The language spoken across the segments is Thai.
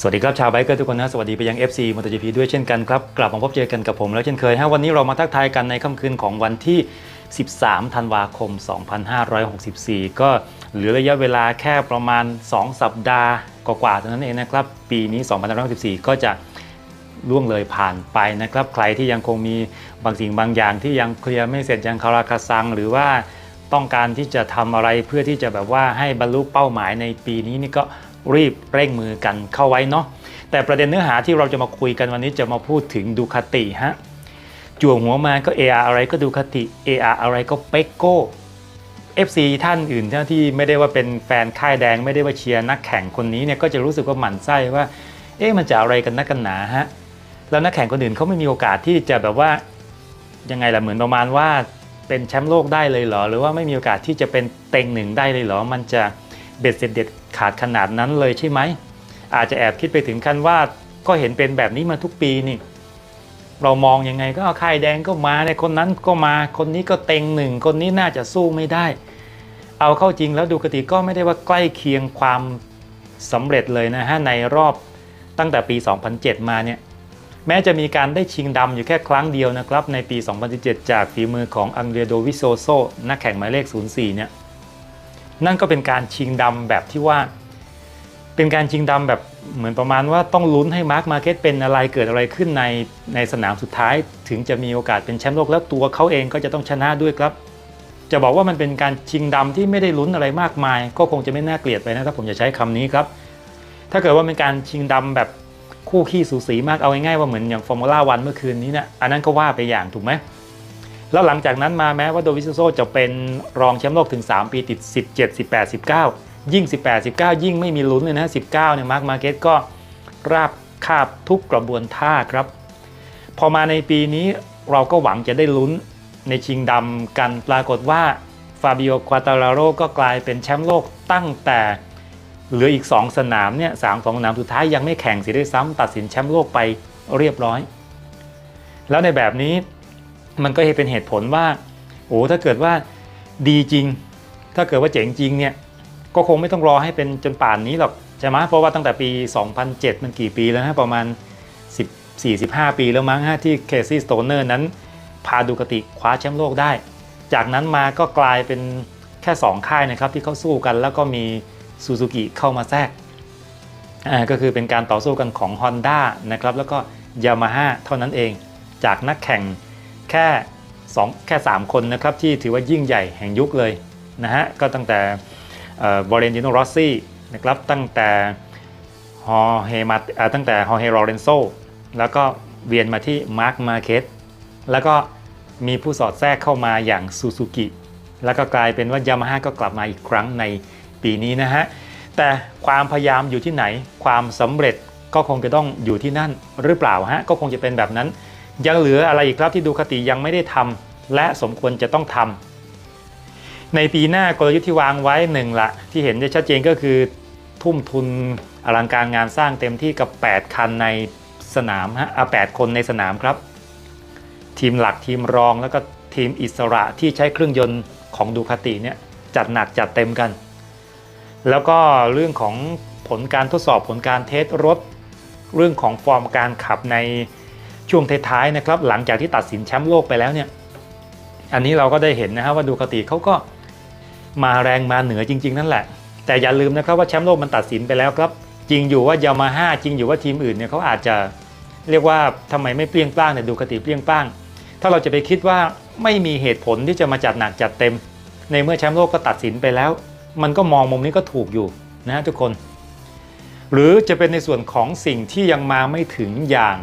สวัสดีครับชาวไบเกอร์ทุกคนนะสวัสดีไปยัง FC MotoGP ด้วยเช่นกันครับ กลับมาพบเจอกันกับผมแล้วเช่นเคยฮะวันนี้เรามาทักทายกันในค่ำคืนของวันที่ 13 ธันวาคม 2564 ก็เหลือระยะเวลาแค่ประมาณ 2 สัปดาห์กว่าๆเท่านั้นเองนะครับ ปีนี้ 2564 ก็จะล่วงเลยผ่านไปนะครับ ใครที่ยังคงมีบางสิ่งบางอย่างที่ยังเคลียร์ไม่เสร็จยังคาราคาซัง หรือว่าต้องการที่จะทำอะไรเพื่อที่จะแบบว่าให้บรรลุเป้าหมายในปีนี้นี่ก็ รีบเร่งมือกันเข้าไว้เนาะแต่ประเด็นเนื้อหาที่เราจะมาคุยกันวันนี้จะมาพูดถึงดูคาติฮะจั่วหัวมาก็ AR อะไรก็ดูคาติ AR อะไรก็เปกโก้ FC ท่านอื่นที่ไม่ได้ว่าเป็นแฟนค่ายแดงไม่ได้ว่าเชียร์นักแข่งคนนี้เนี่ยก็จะรู้สึกว่าหมั่นไส้ว่า เอ๊ะมันจะอะไรกันนักกันหนาฮะแล้วนักแข่งคนอื่นเขาไม่มีโอกาสที่จะแบบว่ายังไงล่ะเหมือนประมาณว่าเป็นแชมป์โลกได้เลยเหรอ หรือว่าไม่มีโอกาสที่จะเป็นเต็งหนึ่งได้เลยเหรอ มันจะเบ็ดเสร็จเด็ด ขาดขนาดนั้นเลยใช่ไหม อาจจะแอบคิดไปถึงขั้นว่าก็เห็นเป็นแบบนี้มาทุกปีนี่ เรามองยังไงก็เอาค่ายแดงก็มาในคนนั้นก็มาคนนี้ก็เต็งหนึ่งคนนี้น่าจะสู้ไม่ได้ เอาเข้าจริงแล้วดูกติก็ไม่ได้ว่าใกล้เคียงความสำเร็จเลยนะฮะในรอบตั้งแต่ปี 2007 มาเนี่ยแม้จะมีการได้ชิงดำอยู่แค่ครั้งเดียวนะครับในปี 2017 จากฝีมือของอังเดรโดวิโซโซนักแข่งหมายเลข 04 เนี่ย นั่นก็เป็นการชิงดำแบบที่ว่า เป็นการชิงดำแบบเหมือนประมาณว่าต้องลุ้นให้มาร์คมาร์เก็ตเป็นอะไรเกิดอะไรขึ้นในในสนามสุดท้าย ถึงจะมีโอกาสเป็นแชมป์โลกแล้วตัวเขาเองก็จะต้องชนะด้วยครับ จะบอกว่ามันเป็นการชิงดำที่ไม่ได้ลุ้นอะไรมากมาย ก็คงจะไม่น่าเกลียดไปนะครับผมจะใช้คำนี้ครับ ถ้าเกิดว่าเป็นการชิงดำแบบคู่ขี้สูสีมากเอาง่ายๆว่าเหมือนอย่างฟอร์มูล่าวันเมื่อคืนนี้เนะอันนั้นก็ว่าไปอย่างถูกไหม แล้วหลังจากนั้นมาแม้ว่าโดวิสโซจะเป็นรองแชมป์โลกถึง 3 ปีติด 17 18 19 ยิ่ง 18 19 ยิ่งไม่มีลุ้นเลยนะ19เนี่ยมาร์คมาเก็ตก็ราบคาบทุกกระบวนท่าครับ พอมาในปีนี้เราก็หวังจะได้ลุ้นในชิงดำกันปรากฏว่าฟาบิโอควาตาลาโรก็กลายเป็นแชมป์โลกตั้งแต่เหลืออีก 2 สนามเนี่ยสามสองสนามสุดท้ายยังไม่แข่งเสียด้วยซ้ำตัดสินแชมป์โลกไปเรียบร้อย แล้วในแบบนี้ มันก็เป็นเหตุผลว่าโอ้ถ้าเกิดว่าดีจริง ถ้าเกิดว่าเจ๋งจริงเนี่ยก็คงไม่ต้องรอให้เป็นจนป่านนี้หรอกใช่ไหมเพราะว่าตั้งแต่ปี 2007 มันกี่ปีแล้วนะประมาณ10 45ปีแล้วมั้งฮะที่เคซี่สโตเนอร์นั้น พาดูกติคว้าแชมป์โลกได้ จากนั้นมาก็กลายเป็นแค่ 2 ค่ายนะครับที่เขาสู้กันแล้วก็มีซูซูกิเข้ามาแทรกอ่าก็คือเป็นการต่อสู้กันของ Honda นะครับแล้วก็ Yamaha เท่านั้นเอง จากนักแข่ง แค่2แค่ 3 คนนะครับที่ถือว่ายิ่งใหญ่แห่งยุคเลยนะฮะก็ตั้งแต่บรเรนติโนรอสซี่นะครับตั้งแต่ฮอเฮมาตั้งแต่ฮอเฮโรเรนโซแล้วก็เวียนมาที่มาร์คมาเก็ตแล้วก็มีผู้สอดแทรกเข้ามาอย่างซูซูกิแล้วก็กลายเป็นว่ายามาฮ่าก็กลับมาอีกครั้งในปีนี้นะฮะแต่ความพยายามอยู่ที่ไหนความสำเร็จก็คงจะต้องอยู่ที่นั่นหรือเปล่าฮะก็คงจะเป็นแบบนั้น ยังเหลืออะไรอีกครับที่ดูคติยังไม่ได้ทำและสมควรจะต้องทำในปีหน้ากลยุทธ์ที่วางไว้หนึ่งละที่เห็นได้ชัดเจนก็คือ ทุ่มทุนอลังการงานสร้างเต็มที่กับ 8 คันในสนามฮะอะ8คนในสนามครับ ทีมหลักทีมรองแล้วก็ทีมอิสระที่ใช้เครื่องยนต์ของดูคาติเนี่ยจัดหนักจัดเต็มกัน แล้วก็เรื่องของผลการทดสอบผลการเทสรถ เรื่องของฟอร์มการขับใน ช่วงท้ายๆนะครับหลังจากที่ตัดสินแชมป์โลกไปแล้วเนี่ยอันนี้เราก็ได้เห็นนะฮะว่าดูคติเขาก็มาแรงมาเหนือจริง ๆ นั่นแหละ แต่อย่าลืมนะครับว่าแชมป์โลกมันตัดสินไปแล้วครับ จริงอยู่ว่ายามาฮ่าจริงอยู่ว่าทีมอื่นเนี่ยเขาอาจจะเรียกว่าทำไมไม่เปรี้ยงป้างเนี่ยดูคติเปรี้ยงป้าง ถ้าเราจะไปคิดว่าไม่มีเหตุผลที่จะมาจัดหนักจัดเต็ม ในเมื่อแชมป์โลกก็ตัดสินไปแล้ว มันก็มองมุมนี้ก็ถูกอยู่นะฮะทุกคน หรือจะเป็นในส่วนของสิ่งที่ยังมาไม่ถึงอย่าง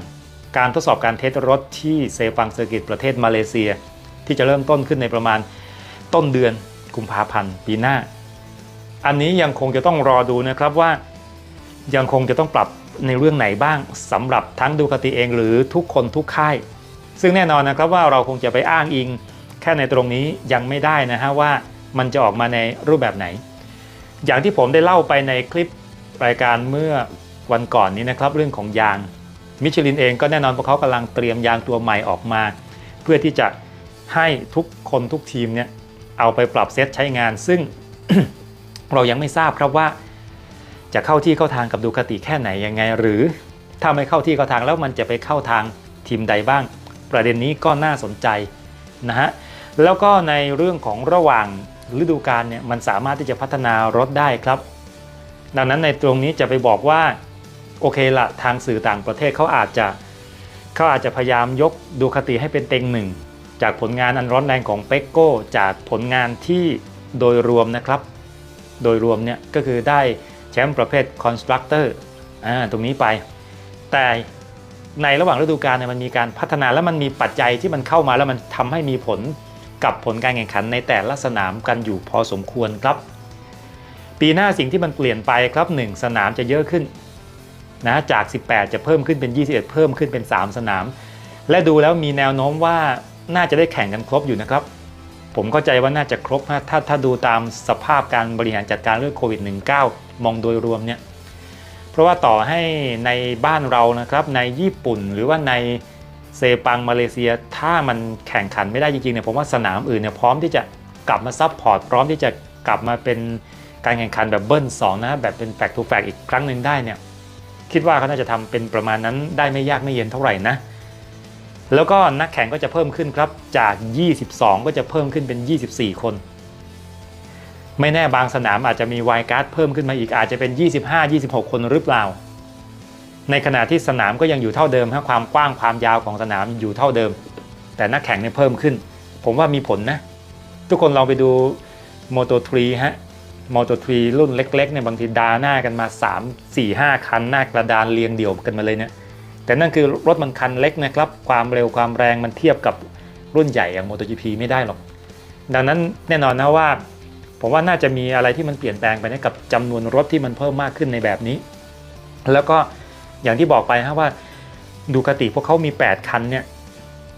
การทดสอบการเทสรถที่เซฟังเซอร์กิตประเทศมาเลเซีย ที่จะเริ่มต้นขึ้นในประมาณต้นเดือนกุมภาพันธ์ปีหน้า อันนี้ยังคงจะต้องรอดูนะครับว่า ยังคงจะต้องปรับในเรื่องไหนบ้างสำหรับทั้งดูคติเองหรือทุกคนทุกค่าย ซึ่งแน่นอนนะครับว่าเราคงจะไปอ้างอิง แค่ในตรงนี้ยังไม่ได้นะฮะว่ามันจะออกมาในรูปแบบไหน อย่างที่ผมได้เล่าไปในคลิปรายการเมื่อวันก่อนนี้นะครับ เรื่องของยาง มิชลินเองก็แน่นอนเพราะเขากำลังเตรียมยางตัวใหม่ออกมา เพื่อที่จะให้ทุกคนทุกทีมเนี่ยเอาไปปรับเซตใช้งาน ซึ่งเรายังไม่ทราบครับว่า จะเข้าที่เข้าทางกับดูคาติแค่ไหนยังไง หรือถ้าไม่เข้าที่เข้าทางแล้วมันจะไปเข้าทางทีมใดบ้าง ประเด็นนี้ก็น่าสนใจนะฮะแล้วก็ในเรื่องของระหว่างฤดูกาลเนี่ยมันสามารถที่จะพัฒนารถได้ครับ ดังนั้นในตรงนี้จะไปบอกว่า โอเคละทางสื่อต่างประเทศเขาอาจจะเขาอาจจะพยายามยกดูคาติให้เป็นเต็งหนึ่ง จากผลงานอันร้อนแรงของเปกโก้ จากผลงานที่โดยรวมนะครับ โดยรวมเนี่ยก็คือได้แชมป์ประเภทคอนสตรักเตอร์ตรงนี้ไป แต่ในระหว่างฤดูกาลเนี่ยมันมีการพัฒนาและมันมีปัจจัยที่มันเข้ามาแล้วมันทำให้มีผลกับผลการแข่งขันในแต่ละสนามกันอยู่พอสมควรครับ ปีหน้าสิ่งที่มันเปลี่ยนไปครับ 1 สนามจะเยอะขึ้น นะจาก 18 จะเพิ่มขึ้นเป็น 21 เพิ่มขึ้นเป็น 3 สนาม และดูแล้วมีแนวโน้มว่าน่าจะได้แข่งกันครบอยู่นะครับ ผมเข้าใจว่าน่าจะครบนะถ้าถ้าดูตามสภาพการบริหารจัดการเรื่องโควิด -19 มองโดยรวมเนี่ยเพราะว่าต่อให้ในบ้านเรานะครับในญี่ปุ่นหรือว่าในเซปังมาเลเซียถ้ามันแข่งขันไม่ได้จริงๆเนี่ยผมว่าสนามอื่นเนี่ยพร้อมที่จะกลับมาซับพอร์ตพร้อมที่จะกลับมาเป็นการแข่งขันแบบเบิ้ลสองนะแบบเป็นแฟกทูแฟกอีกครั้งหนึ่งได้เนี่ย คิดว่าเขาน่าจะทำเป็นประมาณนั้นได้ไม่ยากไม่เย็นเท่าไหร่นะ แล้วก็นักแข่งก็จะเพิ่มขึ้นครับจาก 22 ก็จะเพิ่มขึ้นเป็น 24 คน ไม่แน่บางสนามอาจจะมีไวการ์ดเพิ่มขึ้นมาอีกอาจจะเป็น 25-26 คนหรือเปล่า ในขณะที่สนามก็ยังอยู่เท่าเดิมฮะความกว้างความยาวของสนามอยู่เท่าเดิม แต่นักแข่งเนี่ยเพิ่มขึ้น ผมว่ามีผลนะ ทุกคนลองไปดู Moto 3ฮะ Moto 3รุ่นเล็กๆเนี่ยบางทีดาหน้ากันมา 3 4 5 คันหน้ากระดานเรียงเดี่ยวกันมาเลยเนี่ยแต่นั่นคือรถมันคันเล็กนะครับ ความเร็วความแรงมันเทียบกับรุ่นใหญ่อย่าง MotoGP ไม่ได้หรอก ดังนั้นแน่นอนนะว่า ผมว่าน่าจะมีอะไรที่มันเปลี่ยนแปลงไปนะกับจำนวนรถที่มันเพิ่มมากขึ้นในแบบนี้ แล้วก็อย่างที่บอกไปฮะว่าดูคติพวกเขามี 8 คันเนี่ย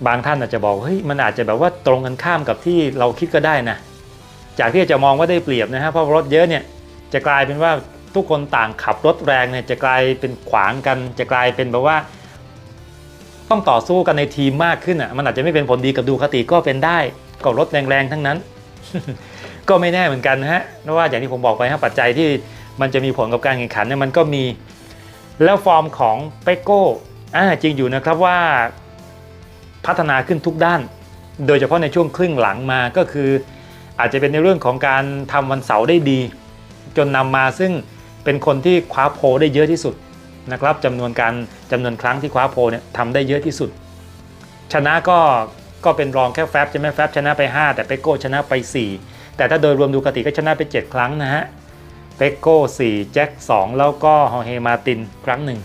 บางท่านอาจจะบอกเฮ้ยมันอาจจะแบบว่าตรงกันข้ามกับที่เราคิดก็ได้นะ จากที่จะมองว่าได้เปรียบนะฮะเพราะรถเยอะเนี่ยจะกลายเป็นว่าทุกคนต่างขับรถแรงเนี่ยจะกลายเป็นขวางกัน จะกลายเป็นแบบว่า ต้องต่อสู้กันในทีมมากขึ้นอะมันอาจจะไม่เป็นผลดีกับดูคติก็เป็นได้ก็รถแรงๆทั้งนั้น ก็ไม่แน่เหมือนกันนะฮะเพราะว่าอย่างที่ผมบอกไปฮะปัจจัยที่มันจะมีผลกับการแข่งขันเนี่ยมันก็มีแล้วฟอร์มของเปโก้อ่าจริงอยู่นะครับว่าพัฒนาขึ้นทุกด้าน โดยเฉพาะในช่วงครึ่งหลังมาก็คือ อาจจะเป็นในเรื่องของการทำวันเสาร์ได้ดี จนนำมาซึ่งเป็นคนที่คว้าโพได้เยอะที่สุดนะครับจำนวนการจำนวนครั้งที่คว้าโพเนี่ยทำได้เยอะที่สุด ชนะก็ก็เป็นรองแค่แฟบใช่ไหมแฟบชนะไป 5 แต่เปโก้ชนะไป 4 แต่ถ้าโดยรวมดูกติก็ชนะไป 7 ครั้งนะฮะเปโก้4แจ็ค2 แล้วก็ฮอเฮมาตินครั้งหนึ่ง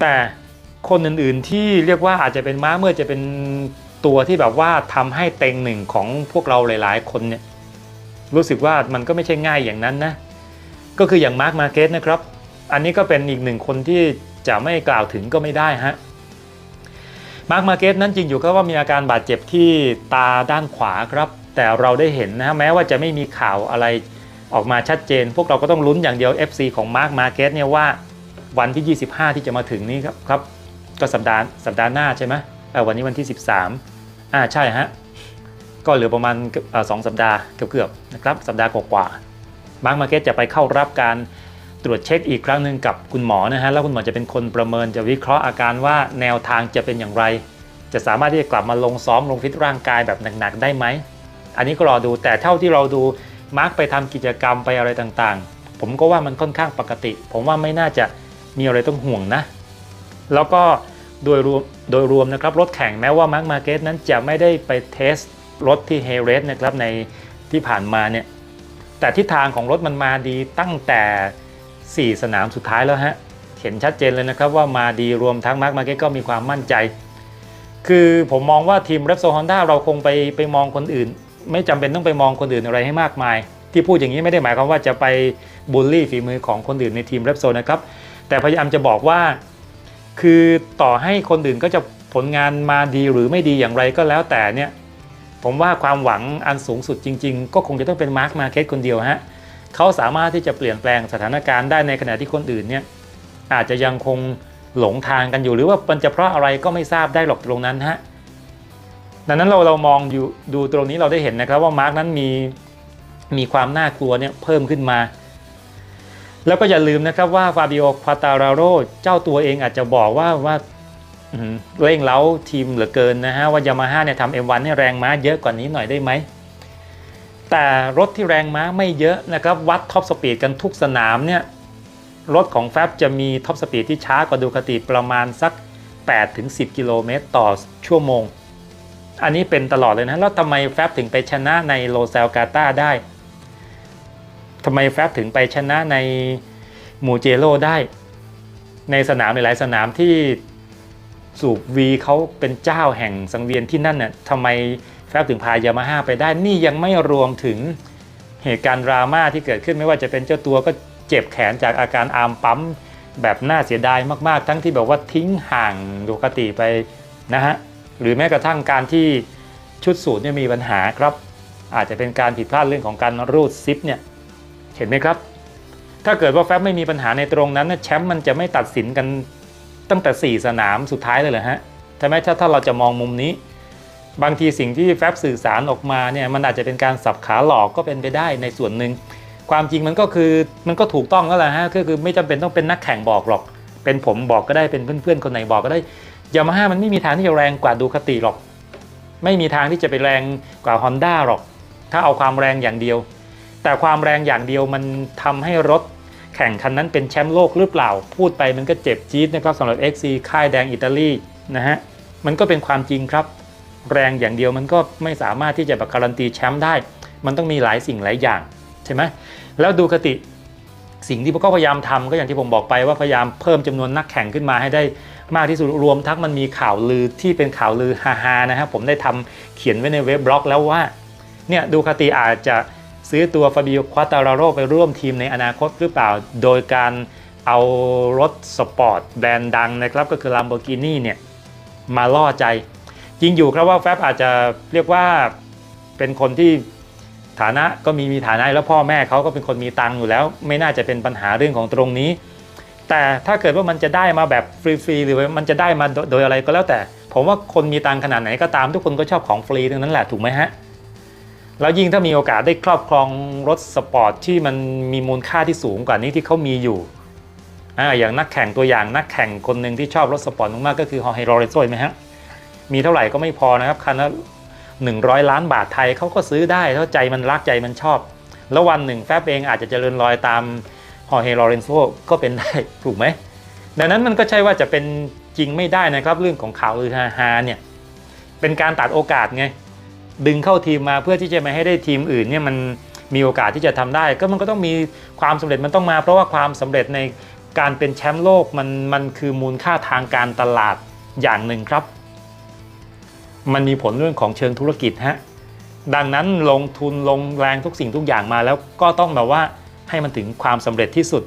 แต่คนอื่นๆที่เรียกว่าอาจจะเป็นม้าเมื่อจะเป็น ตัวที่แบบว่าทำให้เต็งหนึ่งของพวกเราหลาย ๆ คนเนี่ยรู้สึกว่ามันก็ไม่ใช่ง่ายอย่างนั้นนะก็คืออย่างมาร์คมาเกสนะครับ อันนี้ก็เป็นอีกหนึ่งคนที่จะไม่กล่าวถึงก็ไม่ได้ฮะมาร์คมาเกสนั้นจริงอยู่ก็ว่ามีอาการบาดเจ็บที่ตาด้านขวาครับ แต่เราได้เห็นนะฮะแม้ว่าจะไม่มีข่าวอะไรออกมาชัดเจน พวกเราก็ต้องลุ้นอย่างเดียว FC ของมาร์คมาเกสเนี่ยว่าวันที่ 25 ที่จะมาถึงนี้ครับครับก็สัปดาห์สัปดาห์หน้าใช่ไหมวันนี้วันที่ 13 อ่าใช่ฮะก็เหลือประมาณสองสัปดาห์เกือบๆนะครับสัปดาห์กว่าๆมาร์เก็ตจะไปเข้ารับการตรวจเช็คอีกครั้งหนึ่งกับคุณหมอนะฮะแล้วคุณหมอจะเป็นคนประเมินจะวิเคราะห์อาการว่าแนวทางจะเป็นอย่างไร จะสามารถที่จะกลับมาลงซ้อมลงฟิตร่างกายแบบหนักๆได้ไหมอันนี้ก็รอดูแต่เท่าที่เราดูมาร์คไปทำกิจกรรมไปอะไรต่างๆ ผมก็ว่ามันค่อนข้างปกติ ผมว่าไม่น่าจะมีอะไรต้องห่วงนะ แล้วก็ โดยรวมโดยรวมนะครับรถแข่งแม้ว่ามาร์คมาเก็ตนั้นจะไม่ได้ไปเทสรถที่เฮเรสนะครับในที่ผ่านมาเนี่ยแต่ทิศทางของรถมันมาดีตั้งแต่ 4 สนามสุดท้ายแล้วฮะเห็นชัดเจนเลยนะครับว่ามาดีรวมทั้งมาร์คมาเก็ตก็มีความมั่นใจ คือผมมองว่าทีม r e p s o l Honda เราคงไปไปมองคนอื่น ไม่จำเป็นต้องไปมองคนอื่นอะไรให้มากมาย ที่พูดอย่างนี้ไม่ได้หมายความว่าจะไปบูลลี่ฝีมือของคนอื่นในทีม r e p s o l นะครับแต่พยายามจะบอกว่า คือต่อให้คนอื่นก็จะผลงานมาดีหรือไม่ดีอย่างไรก็แล้วแต่เนี่ยผมว่าความหวังอันสูงสุดจริง ๆ ก็คงจะต้องเป็นมาร์คมาเก็ตคนเดียวฮะเขาสามารถที่จะเปลี่ยนแปลงสถานการณ์ได้ในขณะที่คนอื่นเนี่ยอาจจะยังคงหลงทางกันอยู่หรือว่ามันจะเพราะอะไรก็ไม่ทราบได้หรอกตรงนั้นฮะดังนั้นเราเรามองอยู่ดูตรงนี้เราได้เห็นนะครับว่ามาร์กนั้นมีมีความน่ากลัวเนี่ยเพิ่มขึ้นมา แล้วก็อย่าลืมนะครับว่าฟาบิโอควาตาราโรเจ้าตัวเองอาจจะบอกว่าว่าเร่งเล้าทีมเหลือเกินนะฮะว่ายามาฮ่าเนี่ยทำ M1 ให้แรงม้าเยอะกว่านี้หน่อยได้ไหม แต่รถที่แรงม้าไม่เยอะนะครับวัดท็อปสปีดกันทุกสนามเนี่ยรถของแฟบจะมีท็อปสปีดที่ช้ากว่าดูคติประมาณสัก 8-10 กิโลเมตรต่อชั่วโมง อันนี้เป็นตลอดเลยนะแล้วทำไมแฟบถึงไปชนะในโลเซลกาตาได้ ทำไมแฟบถึงไปชนะในมูเจโรได้ ในสนามในหลายสนามที่สูบวีเขาเป็นเจ้าแห่งสังเวียนที่นั่นน่ะทำไมแฟบถึงพายามาฮ่าไปได้ นี่ยังไม่รวมถึงเหตุการณ์ดราม่าที่เกิดขึ้นไม่ว่าจะเป็นเจ้าตัวก็เจ็บแขนจากอาการอาร์มปั๊มแบบน่าเสียดายมากๆ ทั้งที่แบบว่าทิ้งห่างดูคติไปนะฮะหรือแม้กระทั่งการที่ชุดสูตรเนี่ยมีปัญหาครับ อาจจะเป็นการผิดพลาดเรื่องของการรูดซิปเนี่ย ห็นไหมครับ ถ้าเกิดว่าแฟบไม่มีปัญหาในตรงนั้นแชมป์มันจะไม่ตัดสินกันตั้งแต่ 4 สนามสุดท้ายเลยเหรอฮะใช่ไหมถ้าถ้าเราจะมองมุมนี้ บางทีสิ่งที่แฟบสื่อสารออกมาเนี่ยมันอาจจะเป็นการสับขาหลอกก็เป็นไปได้ในส่วนหนึ่งความจริงมันก็คือมันก็ถูกต้องแล้วแหละฮะก็คือไม่จำเป็นต้องเป็นนักแข่งบอกหรอก เป็นผมบอกก็ได้เป็นเพื่อนๆคนไหนบอกก็ได้ยามาฮ่ามันไม่มีทางที่จะแรงกว่าดูคติหรอก ไม่มีทางที่จะไปแรงกว่า Honda หรอก ถ้าเอาความแรงอย่างเดียว แต่ความแรงอย่างเดียวมันทำให้รถแข่งคันนั้นเป็นแชมป์โลกหรือเปล่า พูดไปมันก็เจ็บจี๊ดนะครับสำหรับ XC ค่ายแดงอิตาลีนะฮะมันก็เป็นความจริงครับ แรงอย่างเดียวมันก็ไม่สามารถที่จะแบบการันตีแชมป์ได้ มันต้องมีหลายสิ่งหลายอย่างใช่ไหมแล้วดูคติสิ่งที่พวกเขาพยายามทำก็อย่างที่ผมบอกไปว่าพยายามเพิ่มจำนวนนักแข่งขึ้นมาให้ได้มากที่สุดรวมทั้งมันมีข่าวลือที่เป็นข่าวลือฮาๆนะครับผมได้ทำเขียนไว้ในเว็บบล็อกแล้วว่าเนี่ยดูคติอาจจะ ซื้อตัวฟาบิโอควาตาราโรไปร่วมทีมในอนาคตหรือเปล่า โดยการเอารถสปอร์ตแบรนด์ดังนะครับ ก็คือ Lamborghini เนี่ย มาล่อใจ จริงอยู่ครับว่าแฟบอาจจะเรียกว่าเป็นคนที่ฐานะก็มีมีฐานะแล้วพ่อแม่เขาก็เป็นคนมีตังค์อยู่แล้ว ไม่น่าจะเป็นปัญหาเรื่องของตรงนี้ แต่ถ้าเกิดว่ามันจะได้มาแบบฟรีๆหรือมันจะได้มาโดโดยอะไรก็แล้วแต่ ผมว่าคนมีตังค์ขนาดไหนก็ตามทุกคนก็ชอบของฟรีทั้งนั้นแหละถูกไหมฮะ แล้วยิ่งถ้ามีโอกาสได้ครอบครองรถสปอร์ตที่มันมีมูลค่าที่สูงกว่านี้ที่เขามีอยู่อ่าอย่างนักแข่งตัวอย่างนักแข่งคนหนึ่งที่ชอบรถสปอร์ตมากๆก็คือฮอร์เฮโรเรโซไหมฮะมีเท่าไหร่ก็ไม่พอนะครับคันละ100ล้านบาทไทยเขาก็ซื้อได้ถ้าใจมันรักใจมันชอบ แล้ววันหนึ่งแฟบเองอาจจะเจริญรอยตามฮอร์เฮโรเรนโซก็เป็นได้ถูกไหมดังนั้นมันก็ใช่ว่าจะเป็นจริงไม่ได้นะครับเรื่องของข่าวลือฮาๆเนี่ยเป็นการตัดโอกาสไง ดึงเข้าทีมมาเพื่อที่จะไม่ให้ได้ทีมอื่นเนี่ยมันมีโอกาสที่จะทำได้ ก็มันก็ต้องมีความสำเร็จมันต้องมา เพราะว่าความสำเร็จในการเป็นแชมป์โลกมันมันคือมูลค่าทางการตลาดอย่างหนึ่งครับ มันมีผลเรื่องของเชิงธุรกิจฮะดังนั้นลงทุนลงแรงทุกสิ่งทุกอย่างมาแล้วก็ต้องแบบว่าให้มันถึงความสำเร็จที่สุด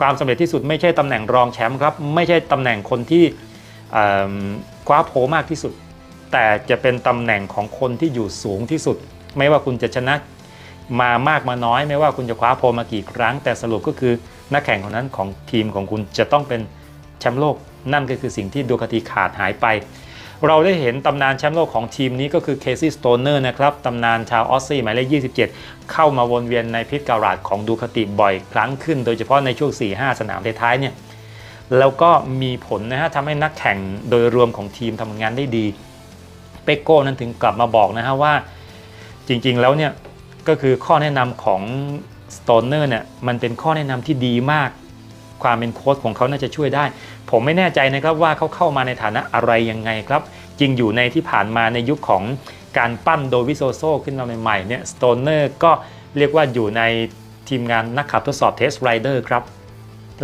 ความสำเร็จที่สุดไม่ใช่ตำแหน่งรองแชมป์ครับ ไม่ใช่ตำแหน่งคนที่คว้าโพลมากที่สุด แต่จะเป็นตำแหน่งของคนที่อยู่สูงที่สุด ไม่ว่าคุณจะชนะมามากมาน้อย ไม่ว่าคุณจะคว้าโพมากี่ครั้ง แต่สรุปก็คือนักแข่งคนนั้นของทีมของคุณจะต้องเป็นแชมป์โลก นั่นก็คือสิ่งที่ดูคติขาดหายไป เราได้เห็นตำนานแชมป์โลกของทีมนี้ก็คือเคซี่สโตเนอร์นะครับตำนานชาวออสซี่หมายเลข 27 เข้ามาวนเวียนในพิษการาดของดูคติบ่อยครั้งขึ้น โดยเฉพาะในช่วง 4-5 สนามท้ายๆเนี่ยแล้วก็มีผลนะฮะทำให้นักแข่งโดยรวมของทีมทำงานได้ดี เปโก้นั้นถึงกลับมาบอกนะฮะว่าจริงๆแล้วเนี่ยก็คือข้อแนะนำของสโตนเนอร์เนี่ยมันเป็นข้อแนะนำที่ดีมาก ความเป็นโค้ชของเขาน่าจะช่วยได้ ผมไม่แน่ใจนะครับว่าเขาเข้ามาในฐานะอะไรยังไงครับ จริงอยู่ในที่ผ่านมาในยุคของการปั้นโดวิโซโซขึ้นมาใหม่ๆเนี่ยสโตนเนอร์ก็เรียกว่าอยู่ในทีมงานนักขับทดสอบเทสไรเดอร์ครับ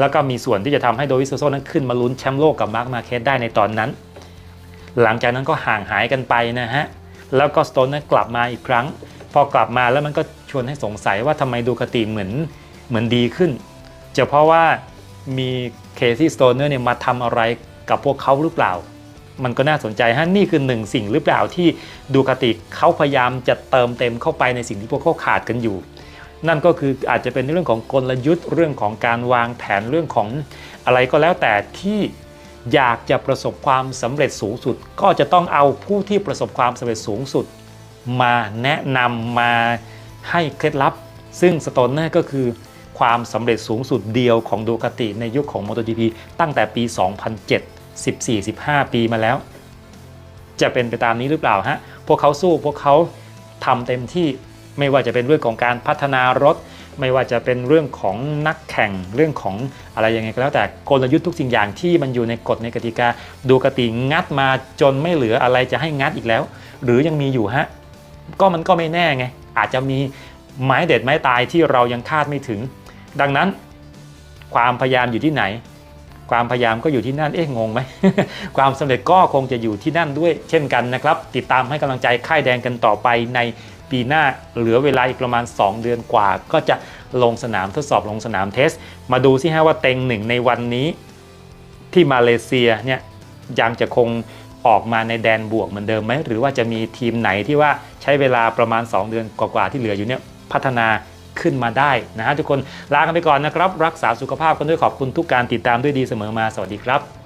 แล้วก็มีส่วนที่จะทำให้โดวิโซโซนั้นขึ้นมาลุ้นแชมป์โลกกับมาร์คมาเคสได้ในตอนนั้น หลังจากนั้นก็ห่างหายกันไปนะฮะ แล้วก็สโตนนั้นกลับมาอีกครั้ง พอกลับมาแล้วมันก็ชวนให้สงสัยว่าทำไมดูคติเหมือนเหมือนดีขึ้น จะเพราะว่ามีเคซี่สโตนเนอร์เนี่ยมาทำอะไรกับพวกเขาหรือเปล่า มันก็น่าสนใจฮะนี่คือหนึ่งสิ่งหรือเปล่าที่ดูคติเขาพยายามจะเติมเต็มเข้าไปในสิ่งที่พวกเขาขาดกันอยู่ นั่นก็คืออาจจะเป็นเรื่องของกลยุทธ์เรื่องของการวางแผนเรื่องของอะไรก็แล้วแต่ที่ อยากจะประสบความสำเร็จสูงสุด ก็จะต้องเอาผู้ที่ประสบความสำเร็จสูงสุด มาแนะนำมาให้เคล็ดลับ ซึ่งสโตนเนอร์ก็คือความสำเร็จสูงสุดเดียวของดูคาติในยุคของ MotoGP ตั้งแต่ปี 2007 14-15 ปีมาแล้ว จะเป็นไปตามนี้หรือเปล่าฮะ พวกเขาสู้พวกเขาทำเต็มที่ไม่ว่าจะเป็นเรื่องของการพัฒนารถ ไม่ว่าจะเป็นเรื่องของนักแข่งเรื่องของอะไรยังไงก็แล้วแต่กลยุทธ์ทุกสิ่งอย่างที่มันอยู่ในกฎในกติกา ดูกติงัดมาจนไม่เหลืออะไรจะให้งัดอีกแล้ว หรือยังมีอยู่ฮะก็มันก็ไม่แน่ไง อาจจะมีไม้เด็ดไม้ตายที่เรายังคาดไม่ถึง ดังนั้น ความพยายามอยู่ที่ไหน ความพยายามก็อยู่ที่นั่นเอ๊ะงงไหมความสำเร็จก็คงจะอยู่ที่นั่นด้วยเช่นกันนะครับ ติดตามให้กำลังใจค่ายแดงกันต่อไปใน ปีหน้าเหลือเวลาอีกประมาณ 2 เดือนกว่า ก็จะลงสนามทดสอบลงสนามเทส มาดูสิฮะว่าเต็งหนึ่งในวันนี้ที่มาเลเซียเนี่ยยังจะคงออกมาในแดนบวกเหมือนเดิมไหมหรือว่าจะมีทีมไหนที่ว่าใช้เวลาประมาณ 2 เดือนกว่าๆที่เหลืออยู่เนี่ยพัฒนาขึ้นมาได้นะฮะทุกคนลากันไปก่อนนะครับ รักษาสุขภาพกันด้วยขอบคุณทุกการติดตามด้วยดีเสมอมาสวัสดีครับ